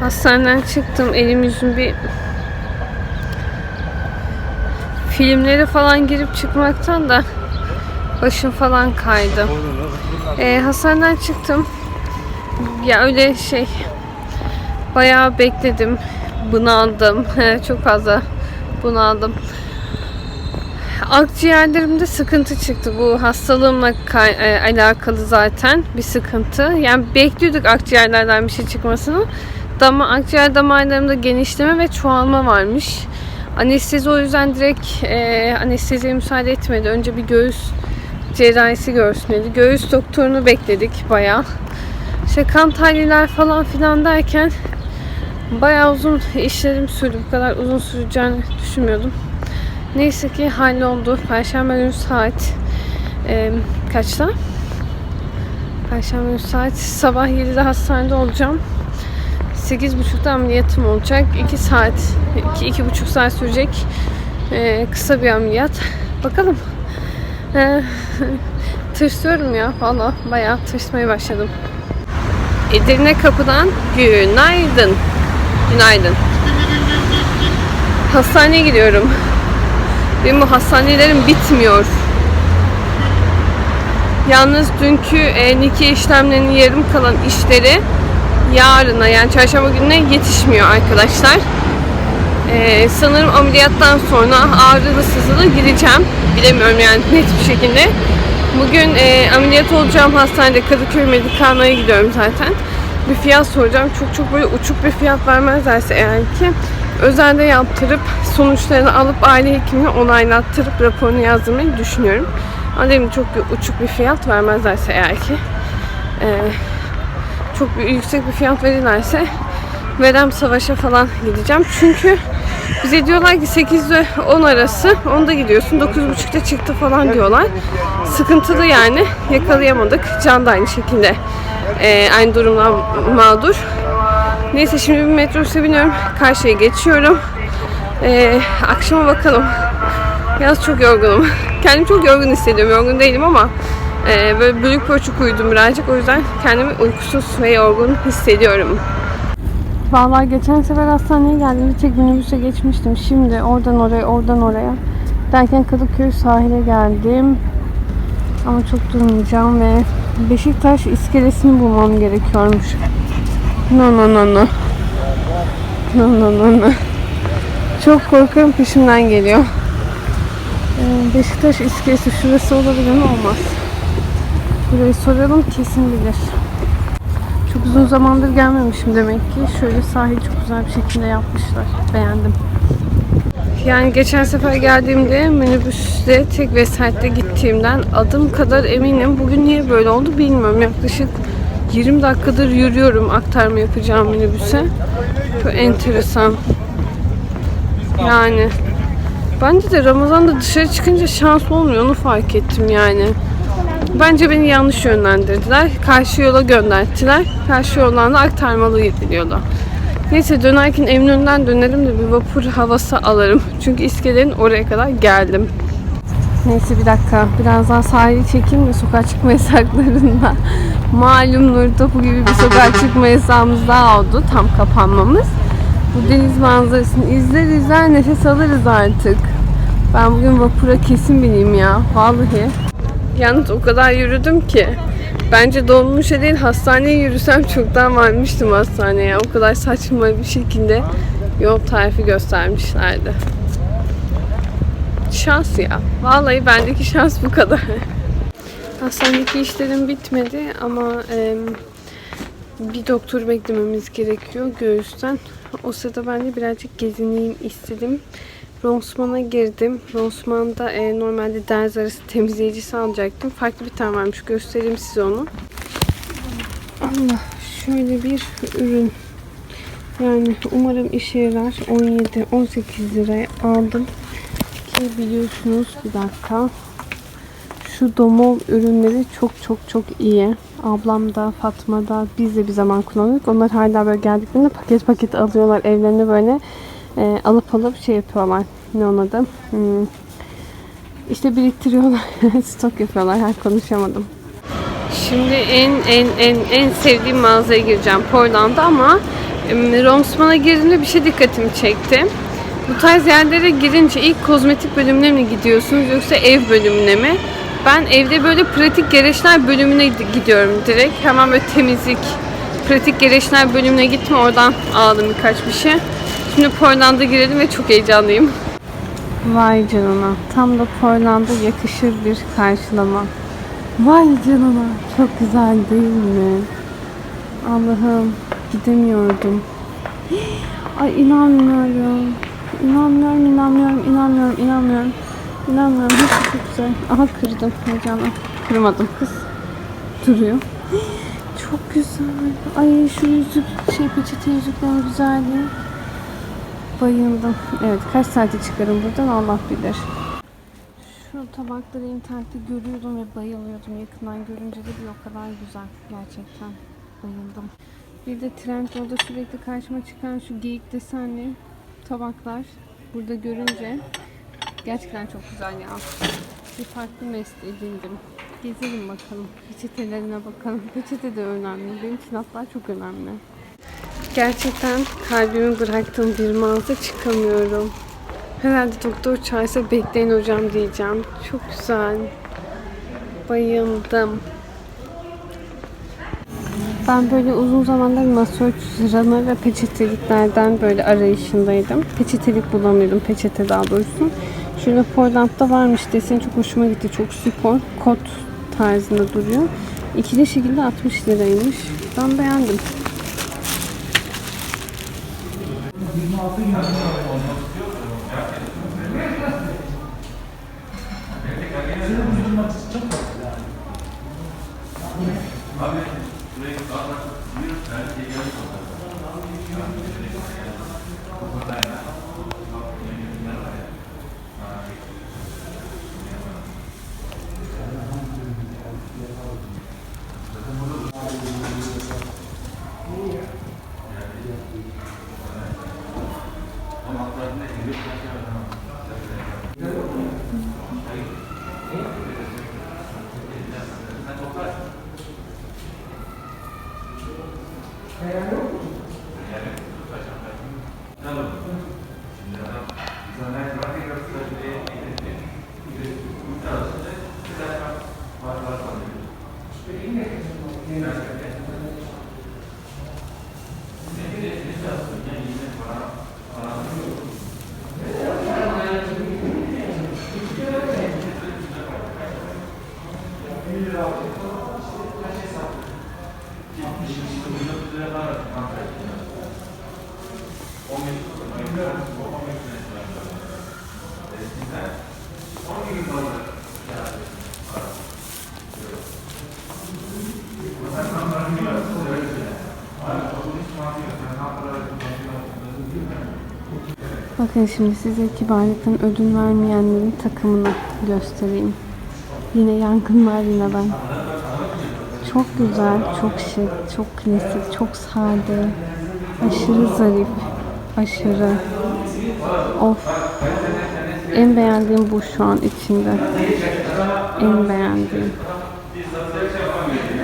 Hastaneden çıktım. Elim yüzüm bir filmlere falan girip çıkmaktan da başım falan kaydı. Ee, hastaneden çıktım. Ya öyle şey bayağı bekledim. Bunaldım. Çok fazla bunaldım. Akciğerlerimde sıkıntı çıktı. Bu hastalığımla e, alakalı zaten bir sıkıntı. Yani bekliyorduk akciğerlerden bir şey çıkmasını. Dama, akciğer damarlarımda genişleme ve çoğalma varmış. Anestezi o yüzden direkt e, anesteziye müsaade etmedi. Önce bir göğüs cerrahisi görsün dedi. Göğüs doktorunu bekledik bayağı. İşte kan tahliller falan filan derken bayağı uzun işlerim sürdü. Bu kadar uzun süreceğini düşünmüyordum. Neyse ki halloldu. Perşembe günü saat e, kaçta? Perşembe günü saat sabah 7'de hastanede olacağım. 8.30'da ameliyatım olacak. 2 saat, 2 iki, buçuk saat sürecek e, kısa bir ameliyat. Bakalım. E, tırsıyorum ya valla. Bayağı tırsmaya başladım. Edirne kapıdan günaydın. Günaydın. Hastaneye gidiyorum. Benim bu hastanelerim bitmiyor. Yalnız dünkü e, Niki işlemlerinin yarım kalan işleri yarına yani çarşamba gününe yetişmiyor arkadaşlar. E, sanırım ameliyattan sonra ağrılı sızılı gideceğim. Bilemiyorum yani net bir şekilde. Bugün e, ameliyat olacağım hastanede Kadıköy Medikana'ya gidiyorum zaten. Bir fiyat soracağım. Çok çok böyle uçuk bir fiyat vermezlerse eğer ki özelde yaptırıp sonuçlarını alıp aile hekimine onaylattırıp raporunu yazdırmayı düşünüyorum. Ama gibi çok uçuk bir fiyat vermezlerse eğer ki e, çok yüksek bir fiyat verirlerse Verem Savaş'a falan gideceğim. Çünkü bize diyorlar ki 8 ile 10 arası onda gidiyorsun. 9.30'da çıktı falan diyorlar. Sıkıntılı yani. Yakalayamadık. Can da aynı şekilde e, aynı durumdan mağdur. Neyse şimdi bir metrobüse biniyorum. Karşıya geçiyorum. E, akşama bakalım. Yalnız çok yorgunum. Kendimi çok yorgun hissediyorum. Yorgun değilim ama e, böyle bölük pörçük uyudum birazcık. O yüzden kendimi uykusuz ve yorgun hissediyorum. Vallahi geçen sefer hastaneye geldiğimde tek minibüse geçmiştim. Şimdi oradan oraya, oradan oraya. Derken Kadıköy sahile geldim. Ama çok durmayacağım ve Beşiktaş iskelesini bulmam gerekiyormuş. No no no no. No no no no. Çok korkuyorum peşimden geliyor. Ee, Beşiktaş iskelesi şurası olabilir mi? Olmaz. Burayı soralım kesin bilir. Çok uzun zamandır gelmemişim demek ki. Şöyle sahil çok güzel bir şekilde yapmışlar. Beğendim. Yani geçen sefer geldiğimde minibüste tek vesayette gittiğimden adım kadar eminim. Bugün niye böyle oldu bilmiyorum. Yaklaşık 20 dakikadır yürüyorum aktarma yapacağım minibüse. Çok enteresan. Yani bence de Ramazan'da dışarı çıkınca şans olmuyor onu fark ettim yani. Bence beni yanlış yönlendirdiler. Karşı yola gönderdiler. Karşı yoldan da aktarmalı gidiliyordu. Neyse dönerken Eminönü'nden dönerim de bir vapur havası alırım. Çünkü iskelenin oraya kadar geldim. Neyse bir dakika. Biraz daha sahili çekeyim de sokağa çıkma yasaklarında. Malum Nurtopu gibi bir sokağa çıkma yasağımız daha oldu. Tam kapanmamız. Bu deniz manzarasını izler izler nefes alırız artık. Ben bugün vapura kesin bineyim ya. Vallahi. Yalnız o kadar yürüdüm ki. Bence dolmuşa değil hastaneye yürüsem çoktan varmıştım hastaneye. O kadar saçma bir şekilde yol tarifi göstermişlerdi. Şans ya. Vallahi bendeki şans bu kadar. Hastanedeki işlerim bitmedi ama em, bir doktor beklememiz gerekiyor göğüsten. O sırada ben de birazcık gezineyim istedim. Ronsman'a girdim. Ronsman'da e, normalde ders arası temizleyicisi alacaktım. Farklı bir tane varmış. Göstereyim size onu. Allah şöyle bir ürün. Yani umarım işe yarar. 17-18 liraya aldım. Ki biliyorsunuz bir dakika. Şu domol ürünleri çok çok çok iyi. Ablam da Fatma da biz de bir zaman kullanıyorduk. Onlar hala böyle geldiklerinde paket paket alıyorlar evlerine böyle e, alıp alıp şey yapıyorlar. Ne onun adı? Hmm. İşte biriktiriyorlar. Stok yapıyorlar. Her konuşamadım. Şimdi en en en en sevdiğim mağazaya gireceğim Portland'da ama Romsman'a girdiğimde bir şey dikkatimi çekti. Bu tarz yerlere girince ilk kozmetik bölümüne mi gidiyorsunuz yoksa ev bölümüne mi? Ben evde böyle pratik gereçler bölümüne gid- gidiyorum direkt. Hemen böyle temizlik, pratik gereçler bölümüne gittim. Oradan aldım birkaç bir şey. Şimdi Portland'a girelim ve çok heyecanlıyım. Vay canına. Tam da Portland'a yakışır bir karşılama. Vay canına. Çok güzel değil mi? Allah'ım gidemiyordum. Ay inanmıyorum. İnanmıyorum, inanmıyorum, inanmıyorum, inanmıyorum. İnanmıyorum. Hepsi çok güzel. Aha kırdım heyecanla. Kırmadım kız. Duruyor. Çok güzel. Ay şu yüzük, şey peçete yüzüklerin güzelliği. Bayıldım. Evet kaç saate çıkarım buradan Allah bilir. Şu tabakları internette görüyordum ve bayılıyordum. Yakından görünce de bir o kadar güzel. Gerçekten bayıldım. Bir de Trendyol'da sürekli karşıma çıkan şu geyik desenli tabaklar. Burada görünce gerçekten çok güzel ya. Bir farklı mesle edindim. Gezelim bakalım. Peçetelerine bakalım. Peçete de önemli. Benim için hatta çok önemli. Gerçekten kalbimi bıraktığım bir mağaza çıkamıyorum. Herhalde doktor çağırsa bekleyin hocam diyeceğim. Çok güzel. Bayıldım. Ben böyle uzun zamandır masör ranı ve peçeteliklerden böyle arayışındaydım. Peçetelik bulamıyordum. Peçete daha doğrusu. Şurada Portland'da varmış deseni çok hoşuma gitti. Çok spor. Kot tarzında duruyor. İkili şekilde 60 liraymış. Ben beğendim. 26 gün. Senin vücudun açısı çok farklı yani. Abi, sürekli. Bakın şimdi size kibarlıktan ödün vermeyenlerin takımını göstereyim. Yine yangın var yine ben. Çok güzel, çok şık, çok klasik, çok sade. Aşırı zarif, aşırı. Of. En beğendiğim bu şu an içinde. En beğendiğim.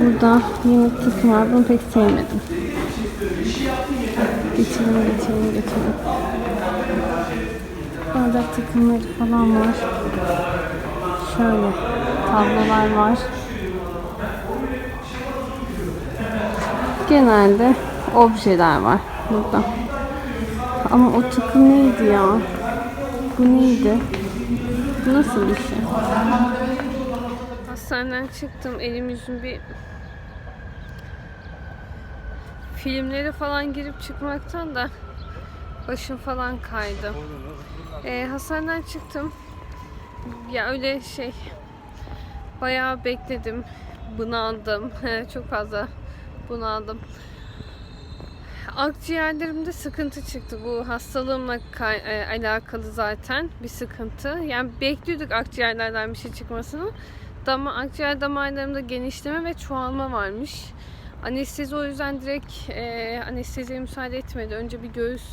Burada yine takım var. Bunu pek sevmedim. Geçelim, geçelim, geçelim. Bardak takımları falan var. Şöyle tablolar var. Genelde objeler var burada. Ama o takım neydi ya? Bu neydi? Bu nasıl bir şey? Hastaneden çıktım. Elim yüzüm bir filmlere falan girip çıkmaktan da başım falan kaydı. Ee, hastaneden çıktım. Ya öyle şey bayağı bekledim. Bunaldım. Çok fazla bunaldım. Akciğerlerimde sıkıntı çıktı. Bu hastalığımla e, alakalı zaten bir sıkıntı. Yani bekliyorduk akciğerlerden bir şey çıkmasını. Dama, akciğer damarlarımda genişleme ve çoğalma varmış. Anestezi o yüzden direkt e, anesteziye müsaade etmedi. Önce bir göğüs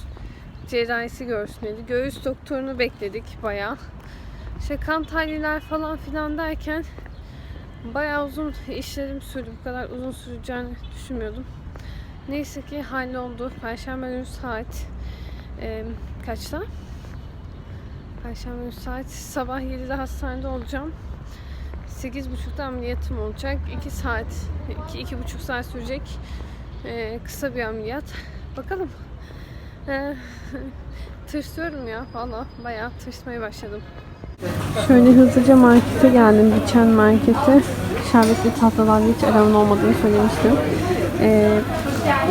cerrahisi görsün dedi. Göğüs doktorunu bekledik bayağı. İşte kan tahliller falan filan derken bayağı uzun işlerim sürdü. Bu kadar uzun süreceğini düşünmüyordum. Neyse ki halloldu. Perşembe günü saat e, kaçta? Perşembe günü saat sabah 7'de hastanede olacağım. 8.30'da ameliyatım olacak. 2 saat, 2 iki, buçuk saat sürecek e, kısa bir ameliyat. Bakalım. E, tırsıyorum ya valla. Bayağı tırsmaya başladım. Şöyle hızlıca markete geldim. Biçen markete. Şerbetli tatlılarla hiç aramın olmadığını söylemiştim. Ee,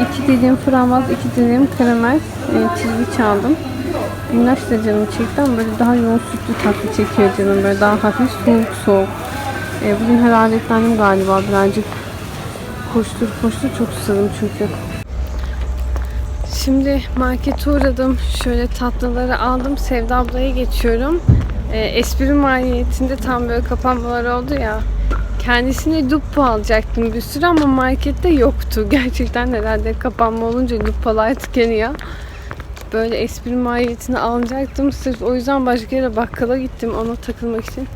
iki dilim frambuaz, iki dilim karamel e, çizgi çaldım. Minnoş da canım çekti ama böyle daha yoğun sütlü tatlı çekiyor canım. Böyle daha hafif soğuk soğuk. Ee, bugün hararetlendim galiba birazcık. Koştur koştur çok susadım çünkü. Şimdi markete uğradım. Şöyle tatlıları aldım. Sevda ablaya geçiyorum. Ee, espri maliyetinde tam böyle kapanmalar oldu ya. Kendisine lupa alacaktım bir sürü ama markette yoktu. Gerçekten herhalde kapanma olunca lupalar tükeniyor. Böyle espri maliyetini alacaktım. Sırf o yüzden başka yere bakkala gittim ona takılmak için.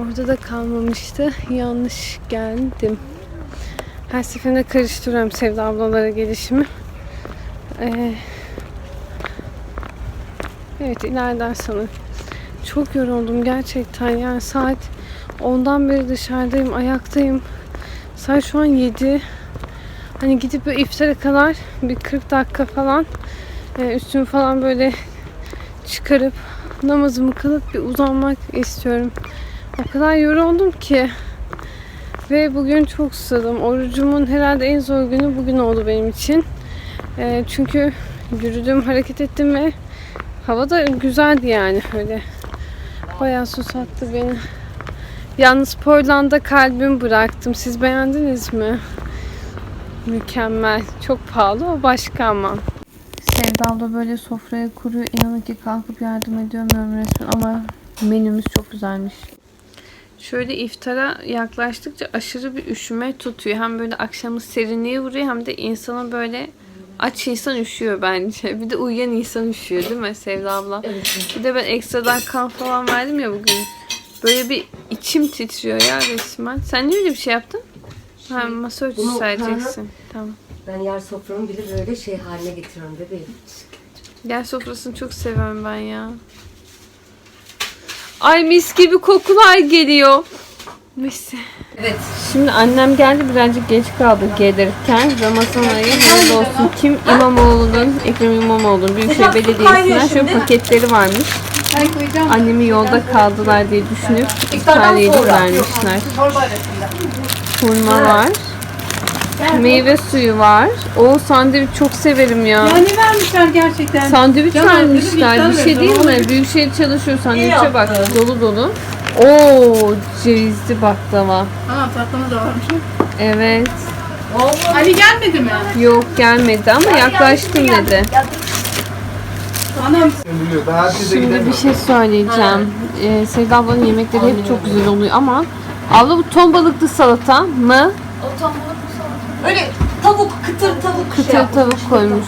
Orada da kalmamıştı. Yanlış geldim. Her seferinde karıştırıyorum Sevda ablalara gelişimi. Ee, evet ileriden sanırım. Çok yoruldum gerçekten yani saat ondan beri dışarıdayım ayaktayım. Saat şu an 7. Hani gidip böyle iftara kadar bir 40 dakika falan e, üstümü falan böyle çıkarıp namazımı kılıp bir uzanmak istiyorum. O kadar yoruldum ki. Ve bugün çok susadım. Orucumun herhalde en zor günü bugün oldu benim için. E, çünkü yürüdüm, hareket ettim ve hava da güzeldi yani öyle. Bayağı susattı beni. Yalnız Portland'da kalbimi bıraktım. Siz beğendiniz mi? Mükemmel. Çok pahalı o başka ama. Sevda abla böyle sofraya kuruyor. İnanın ki kalkıp yardım edemiyorum resmen ama menümüz çok güzelmiş. Şöyle iftara yaklaştıkça aşırı bir üşüme tutuyor. Hem böyle akşamı serinliğe vuruyor hem de insana böyle aç insan üşüyor bence. Bir de uyuyan insan üşüyor değil mi Sevda abla? Bir de ben ekstradan kan falan verdim ya bugün. Böyle bir içim titriyor ya resmen. Sen niye öyle bir şey yaptın? Ha, masa örtüsü Bunu- sereceksin. Tamam. Ben yer soframı bile böyle şey haline getiriyorum bebeğim. Yer sofrasını çok seviyorum ben ya. Ay mis gibi kokular geliyor. Mis. Evet. Şimdi annem geldi birazcık geç kaldı gelirken. Ramazan ayı hayırlı olsun. Kim İmamoğlu'nun, Ekrem İmamoğlu'nun Büyükşehir Belediyesi'nden şöyle paketleri varmış. Annemi yolda kaldılar diye düşünüp İtalya'yı vermişler. Hurma var. Meyve suyu var. O sandviç çok severim ya. Ya ne vermişler gerçekten? Sandviç vermişler. Bir şey değil mi? Büyükşehir çalışıyor sandviçe bak. Dolu dolu. Oo, cevizli baklava. Aa tatlımız da varmış. Evet. Ali gelmedi mi? Yok gelmedi ama yaklaştım dedi. Anam Biliyor. Ben herkese Şimdi bir gidemiyorum. şey söyleyeceğim. Ee, Sevda ablanın yemekleri hep çok güzel oluyor ama abla bu ton balıklı salata mı? Öyle tavuk, kıtır tavuk şey Kıtır yapmış. tavuk koymuş.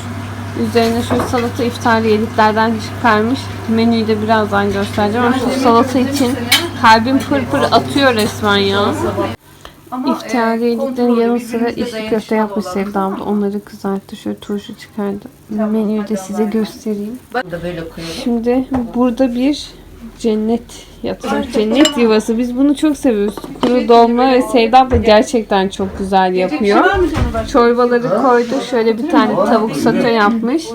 Üzerine şöyle salata iftari yediklerden çıkarmış. Menüyü de birazdan göstereceğim ama şu salata için kalbim pır pır atıyor resmen ya. ama İftari e, yediklerin kontrolü yanı sıra içli köfte yapmış. Sevda abla. Onları kızarttı. Şöyle turşu çıkardı. Menüyü de size göstereyim. Bunu da böyle koyalım. Şimdi burada bir cennet yatıyor. Cennet yuvası. Biz bunu çok seviyoruz. Kuru dolma ve Sevda abla gerçekten çok güzel yapıyor. Canım başka? Çorbaları koydu. Şöyle bir tane tavuk sote yapmış.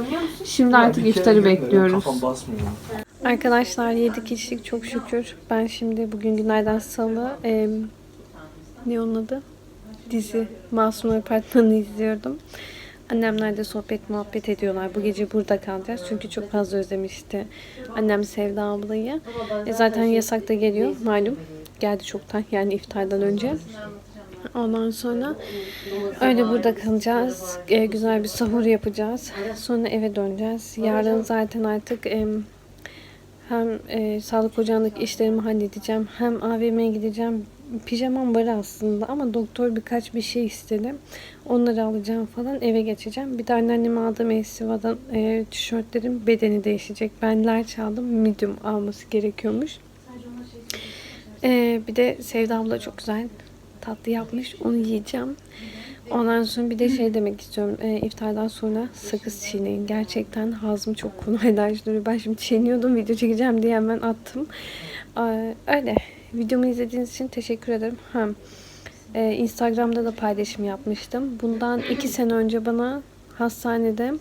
Şimdi artık iftarı bekliyoruz. Arkadaşlar yedik içtik çok şükür. Ben şimdi bugün günlerden salı e, ne onun adı? Dizi Masum Apartmanı izliyordum. Annemler de sohbet muhabbet ediyorlar. Bu gece burada kalacağız. Çünkü çok fazla özlemişti. Annem Sevda ablayı. E, zaten yasak da geliyor malum. Geldi çoktan yani iftardan önce. Ondan sonra öyle burada kalacağız. E, güzel bir sahur yapacağız. Sonra eve döneceğiz. Yarın zaten artık em, hem e, sağlık ocağındaki işlerimi halledeceğim. Hem AVM'ye gideceğim. Pijamam var aslında ama doktor birkaç bir şey istedi. Onları alacağım falan eve geçeceğim. Bir de anneanneme aldığım Esiva'dan e, tişörtlerin bedeni değişecek. Ben large aldım. Medium alması gerekiyormuş. E, bir de Sevda abla çok güzel tatlı yapmış. Onu yiyeceğim. Ondan sonra bir de şey demek istiyorum. E, iftardan sonra sakız çiğneyin. Gerçekten hazmı çok kolaylaştırıyor. Ben şimdi çiğniyordum video çekeceğim diye hemen attım. Ee, öyle. Videomu izlediğiniz için teşekkür ederim. Ha, e, Instagram'da da paylaşım yapmıştım. Bundan iki sene önce bana hastanede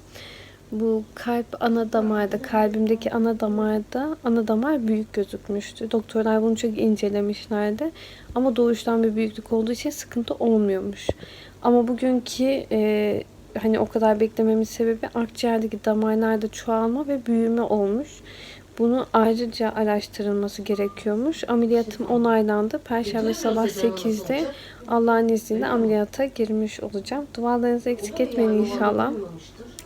bu kalp ana damarda, kalbimdeki ana damarda ana damar büyük gözükmüştü. Doktorlar bunu çok incelemişlerdi. Ama doğuştan bir büyüklük olduğu için sıkıntı olmuyormuş. Ama bugünkü e, hani o kadar beklememin sebebi akciğerdeki damarlarda çoğalma ve büyüme olmuş. Bunu ayrıca araştırılması gerekiyormuş. Ameliyatım onaylandı. Perşembe sabah 8'de Allah'ın izniyle ameliyata girmiş olacağım. Dualarınızı eksik etmeyin inşallah.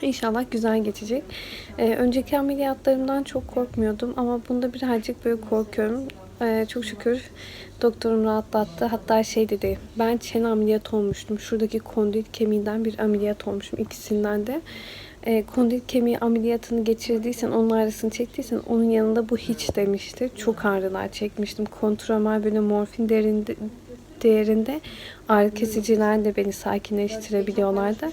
İnşallah güzel geçecek. Ee, önceki ameliyatlarımdan çok korkmuyordum ama bunda birazcık böyle korkuyorum. Ee, çok şükür doktorum rahatlattı. Hatta şey dedi, ben çene ameliyatı olmuştum. Şuradaki kondil kemiğinden bir ameliyat olmuşum ikisinden de. Ee, kondil kemiği ameliyatını geçirdiysen, onun ağrısını çektiysen onun yanında bu hiç demişti. Çok ağrılar çekmiştim. Kontromal böyle morfin derinde, değerinde ağrı kesiciler de beni sakinleştirebiliyorlardı.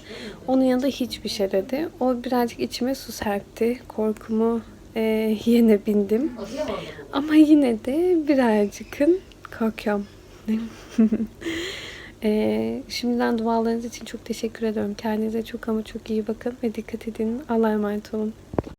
Onun yanında hiçbir şey dedi. O birazcık içime su serpti. Korkumu e, yenebildim. Ama yine de birazcıkın korkuyorum. e, şimdiden dualarınız için çok teşekkür ediyorum. Kendinize çok ama çok iyi bakın ve dikkat edin. Allah'a emanet olun.